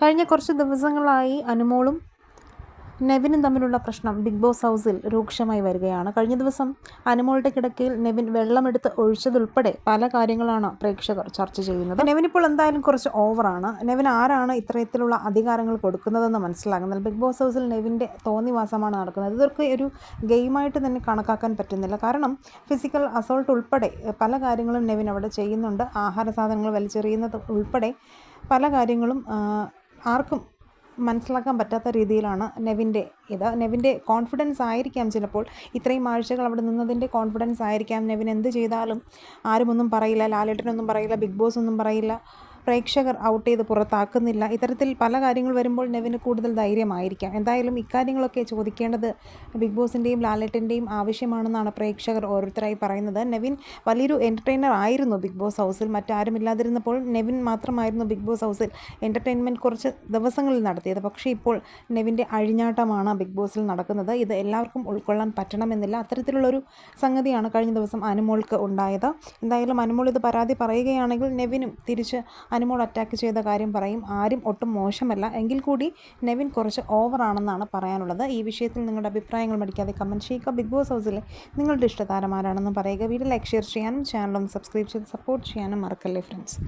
കഴിഞ്ഞ കുറച്ച് ദിവസങ്ങളായി അനുമോളും നെവിനും തമ്മിലുള്ള പ്രശ്നം ബിഗ് ബോസ് ഹൗസിൽ രൂക്ഷമായി വരികയാണ്. കഴിഞ്ഞ ദിവസം അനുമോളുടെ കിടക്കയിൽ നെവിൻ വെള്ളമെടുത്ത് ഒഴിച്ചതുൾപ്പെടെ പല കാര്യങ്ങളാണ് പ്രേക്ഷകർ ചർച്ച ചെയ്യുന്നത്. നെവിൻ ഇപ്പോൾ എന്തായാലും കുറച്ച് ഓവറാണ്. നെവിൻ ആരാണ് ഇത്തരത്തിലുള്ള അധികാരങ്ങൾ കൊടുക്കുന്നതെന്ന് മനസ്സിലാകുന്നത് ബിഗ് ബോസ് ഹൗസിൽ നെവിന്റെ തോന്നിവാസമാണ് നടക്കുന്നത്. ഇതൊക്കെ ഒരു ഗെയിമായിട്ട് തന്നെ കണക്കാക്കാൻ പറ്റുന്നില്ല. കാരണം ഫിസിക്കൽ അസോൾട്ട് ഉൾപ്പെടെ പല കാര്യങ്ങളും നെവിൻ അവിടെ ചെയ്യുന്നുണ്ട്. ആഹാര സാധനങ്ങൾ വലിച്ചെറിയുന്നത് ഉൾപ്പെടെ പല കാര്യങ്ങളും ആർക്കും മനസ്സിലാക്കാൻ പറ്റാത്ത രീതിയിലാണ് നെവിന്റെ ഇത്. നെവിന്റെ കോൺഫിഡൻസ് ആയിരിക്കാം ചിലപ്പോൾ. ഇത്രയും ആഴ്ചകൾ അവിടെ നിന്നതിന്റെ കോൺഫിഡൻസ് ആയിരിക്കാം. നെവിൻ എന്ത് ചെയ്താലും ആരുമൊന്നും പറയില്ല. ലാലേട്ടനൊന്നും പറയില്ല. ബിഗ് ബോസ് ഒന്നും പറയില്ല. പ്രേക്ഷകർ ഔട്ട് ചെയ്ത് പുറത്താക്കുന്നില്ല. ഇത്തരത്തിൽ പല കാര്യങ്ങൾ വരുമ്പോൾ നെവിന് കൂടുതൽ ധൈര്യമായിരിക്കാം. എന്തായാലും ഇക്കാര്യങ്ങളൊക്കെ ചോദിക്കേണ്ടത് ബിഗ് ബോസിന്റെയും ലാലേട്ടന്റെയും ആവശ്യമാണെന്നാണ് പ്രേക്ഷകർ ഓരോരുത്തരായി പറയുന്നത്. നെവിൻ വലിയൊരു എന്റർടൈനർ ആയിരുന്നു ബിഗ് ബോസ് ഹൗസിൽ. മറ്റാരും ഇല്ലാതിരുന്നപ്പോൾ നെവിൻ മാത്രമായിരുന്നു ബിഗ് ബോസ് ഹൗസിൽ എന്റർടൈൻമെന്റ് കുറച്ച് ദിവസങ്ങളിൽ നടത്തിയത്. പക്ഷേ ഇപ്പോൾ നെവിന്റെ അഴിഞ്ഞാട്ടമാണ് ബിഗ് ബോസിൽ നടക്കുന്നത്. ഇത് എല്ലാവർക്കും ഉൾക്കൊള്ളാൻ പറ്റണമെന്നില്ല. അത്തരത്തിലുള്ളൊരു സംഗതിയാണ് കഴിഞ്ഞ ദിവസം അനുമോൾക്ക് ഉണ്ടായത്. എന്തായാലും അനുമോൾ ഇത് പരാതി പറയുകയാണെങ്കിൽ നെവിനും തിരിച്ച് അനുമോൾ അറ്റാക്ക് ചെയ്ത കാര്യം പറയും. ആരും ഒട്ടും മോശമല്ല. എങ്കിൽ കൂടി നെവിൻ കുറച്ച് ഓവറാണെന്നാണ് പറയാനുള്ളത്. ഈ വിഷയത്തിൽ നിങ്ങളുടെ അഭിപ്രായങ്ങൾ മടിക്കാതെ കമന്റ് ചെയ്യുക. ബിഗ് ബോസ് ഹൗസിലെ നിങ്ങളുടെ ഇഷ്ടതാരമാരാണെന്ന് പറയുക. വീഡിയോ ലൈക്ക് ഷെയർ ചെയ്യാനും ചാനലൊന്ന് സബ്സ്ക്രൈബ് ചെയ്ത് സപ്പോർട്ട് ചെയ്യാനും മറക്കല്ലേ ഫ്രണ്ട്സ്